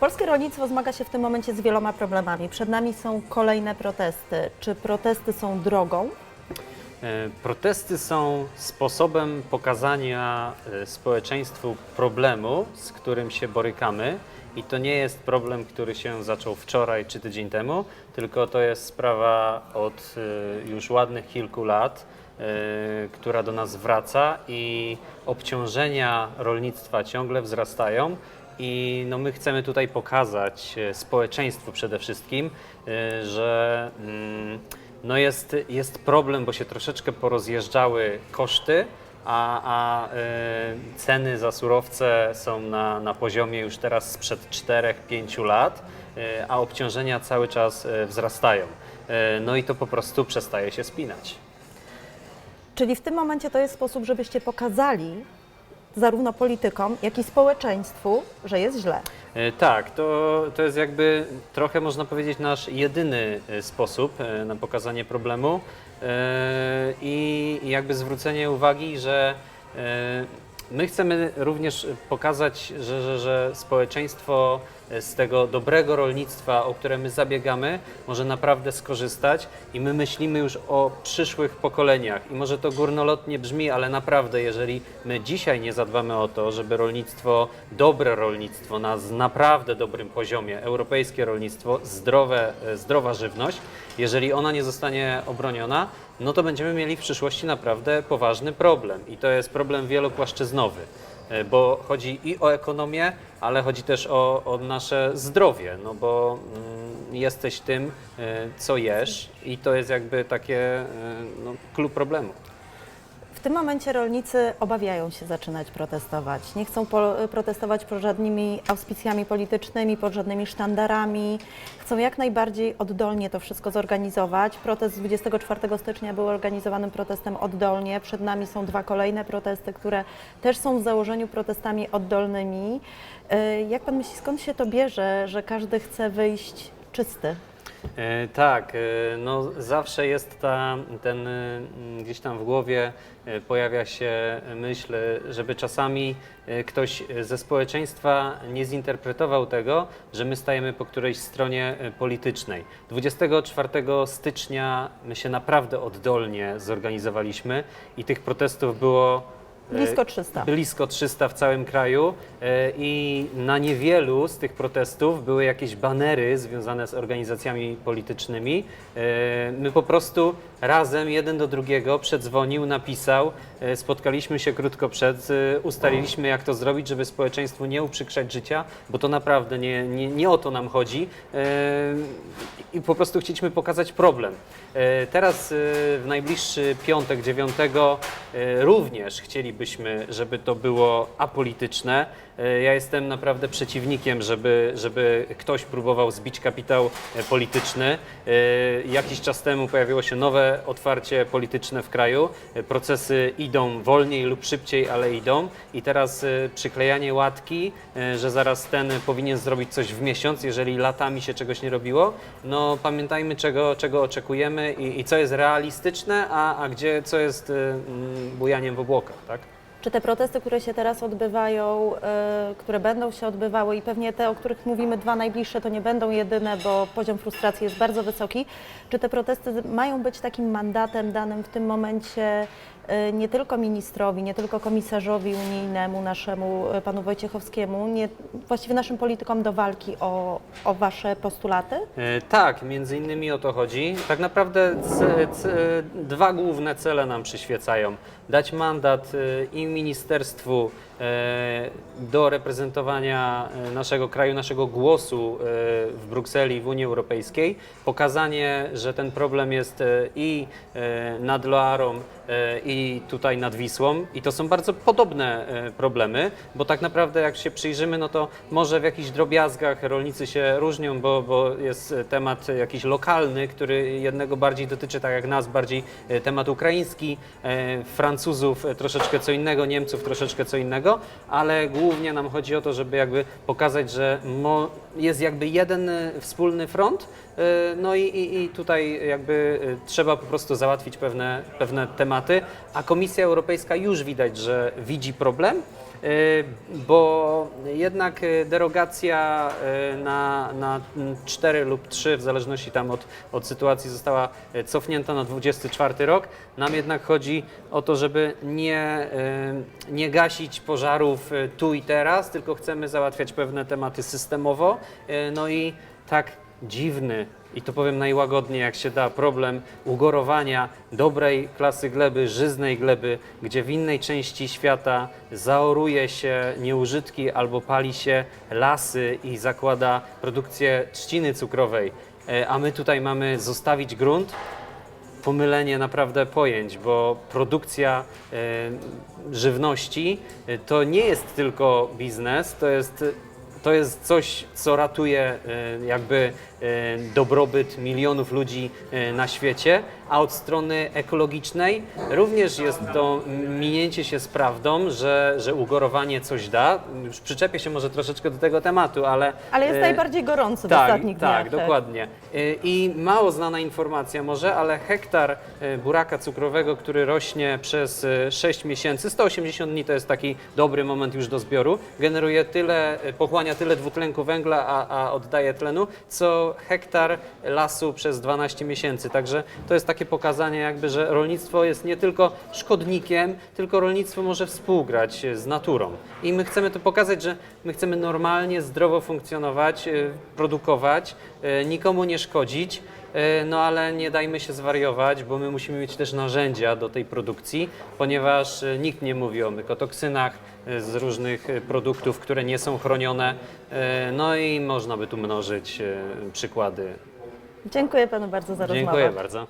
Polskie rolnictwo zmaga się w tym momencie z wieloma problemami. Przed nami są kolejne protesty. Czy protesty są drogą? E, Protesty są sposobem pokazania e, społeczeństwu problemu, z którym się borykamy. I to nie jest problem, który się zaczął wczoraj czy tydzień temu, tylko to jest sprawa od e, już ładnych kilku lat, która do nas wraca i obciążenia rolnictwa ciągle wzrastają. I no my chcemy tutaj pokazać e, społeczeństwu przede wszystkim, e, że mm, no jest, jest problem, bo się troszeczkę porozjeżdżały koszty, a, a e, ceny za surowce są na, na poziomie już teraz sprzed 4-5 lat, a obciążenia cały czas wzrastają. No i to po prostu przestaje się spinać. Czyli w tym momencie to jest sposób, żebyście pokazali zarówno politykom, jak i społeczeństwu, że jest źle. E, Tak, to, to jest jakby trochę można powiedzieć nasz jedyny e, sposób e, na pokazanie problemu i jakby zwrócenie uwagi, że my chcemy również pokazać, że, że, że społeczeństwo z tego dobrego rolnictwa, o które my zabiegamy, może naprawdę skorzystać i my myślimy już o przyszłych pokoleniach. I może to górnolotnie brzmi, ale naprawdę, jeżeli my dzisiaj nie zadbamy o to, żeby rolnictwo, dobre rolnictwo na naprawdę dobrym poziomie, europejskie rolnictwo, zdrowe, e, zdrowa żywność, jeżeli ona nie zostanie obroniona, no to będziemy mieli w przyszłości naprawdę poważny problem. I to jest problem wielopłaszczyznowy bo chodzi i o ekonomię, ale chodzi też o, o nasze zdrowie, no bo mm, jesteś tym, e, co jesz i to jest jakby takie e, no, problemu. W tym momencie rolnicy obawiają się zaczynać protestować. Nie chcą po, protestować pod żadnymi auspicjami politycznymi, pod żadnymi sztandarami. Chcą jak najbardziej oddolnie to wszystko zorganizować. Protest z 24 stycznia był organizowanym protestem oddolnie. Przed nami są dwa kolejne protesty, które też są w założeniu protestami oddolnymi. Y, Jak pan myśli, skąd się to bierze, że każdy chce wyjść czysty? E, tak, e, no zawsze jest ta, ten m, gdzieś tam w głowie e, pojawia się myśl, żeby czasami ktoś ze społeczeństwa nie zinterpretował tego, że my stajemy po którejś stronie politycznej. 24 stycznia my się naprawdę oddolnie zorganizowaliśmy i tych protestów było Blisko 300. Blisko 300 w całym kraju e, i na niewielu z tych protestów były jakieś banery związane z organizacjami politycznymi. E, My po prostu razem jeden do drugiego przedzwonił, napisał, e, spotkaliśmy się krótko przed, ustaliliśmy jak to zrobić, żeby społeczeństwu nie uprzykrzać życia, bo to naprawdę nie, nie, nie o to nam chodzi i po prostu chcieliśmy pokazać problem. Teraz w najbliższy piątek, 9 e, również chcielibyśmy, żeby to było apolityczne. E, Ja jestem naprawdę przeciwnikiem, żeby, żeby ktoś próbował zbić kapitał e, polityczny. E, Jakiś czas temu pojawiło się nowe otwarcie polityczne w kraju. Procesy idą wolniej lub szybciej, ale idą. I teraz przyklejanie łatki, że zaraz ten powinien zrobić coś w miesiąc, jeżeli latami się czegoś nie robiło, no pamiętajmy czego, czego oczekujemy i, i co jest realistyczne, a, a gdzie co jest bujaniem w obłokach, tak? Czy te protesty, które się teraz odbywają, y, które będą się odbywały i pewnie te, o których mówimy, dwa najbliższe, to nie będą jedyne, bo poziom frustracji jest bardzo wysoki. Czy te protesty mają być takim mandatem danym w tym momencie nie tylko ministrowi, nie tylko komisarzowi unijnemu, naszemu y, panu Wojciechowskiemu, nie, właściwie naszym politykom do walki o, o wasze postulaty? E, Tak, między innymi o to chodzi. Tak naprawdę c, c, dwa główne cele nam przyświecają. Dać mandat i ministerstwu do reprezentowania naszego kraju, naszego głosu w Brukseli, w Unii Europejskiej. Pokazanie, że ten problem jest i nad Loarą, e, i tutaj nad Wisłą. I to są bardzo podobne e, problemy, bo tak naprawdę jak się przyjrzymy, no to może w jakichś drobiazgach rolnicy się różnią, bo, bo jest e, temat jakiś lokalny, który jednego bardziej dotyczy, tak jak nas, bardziej e, temat ukraiński, Francuzów troszeczkę co innego, Niemców troszeczkę co innego, ale głównie nam chodzi o to, żeby jakby pokazać, że jest jakby jeden wspólny front, no i, i, i tutaj jakby trzeba po prostu załatwić pewne, pewne tematy, a Komisja Europejska już widać, że widzi problem y, bo jednak derogacja y, na, na 4 lub 3, w zależności tam od, od sytuacji, została cofnięta na 24 rok. Nam jednak chodzi o to, żeby nie, y, nie gasić pożarów tu i teraz, tylko chcemy załatwiać pewne tematy systemowo. No i tak dziwny i to powiem najłagodniej jak się da, problem ugorowania dobrej klasy gleby, żyznej gleby, gdzie w innej części świata zaoruje się nieużytki albo pali się lasy i zakłada produkcję trzciny cukrowej, E, a my tutaj mamy zostawić grunt, pomylenie naprawdę pojęć, bo produkcja e, żywności e, to nie jest tylko biznes, to jest, to jest coś, co ratuje jakby dobrobyt milionów ludzi e, na świecie, a od strony ekologicznej również jest to minięcie się z prawdą, że, że ugorowanie coś da. Już przyczepię się może troszeczkę do tego tematu, ale... Ale jest e, najbardziej gorący w tak, ostatnich dniach. tak, dokładnie. I mało znana informacja może, ale hektar buraka cukrowego, który rośnie przez y, 6 miesięcy, 180 dni to jest taki dobry moment już do zbioru, generuje tyle, pochłania tyle dwutlenku węgla, a, a oddaje tlenu, co hektar lasu przez 12 miesięcy. Także to jest takie pokazanie jakby, że rolnictwo jest nie tylko szkodnikiem, tylko rolnictwo może współgrać y, z naturą. I my chcemy to pokazać, że my chcemy normalnie, zdrowo funkcjonować, y, produkować, y, nikomu nie szkodzić, no ale nie dajmy się zwariować, bo my musimy mieć też narzędzia do tej produkcji, ponieważ nikt nie mówi o mykotoksynach z różnych produktów, które nie są chronione, y, no i można by tu mnożyć y, przykłady. Dziękuję panu bardzo za rozmowę. Dziękuję bardzo.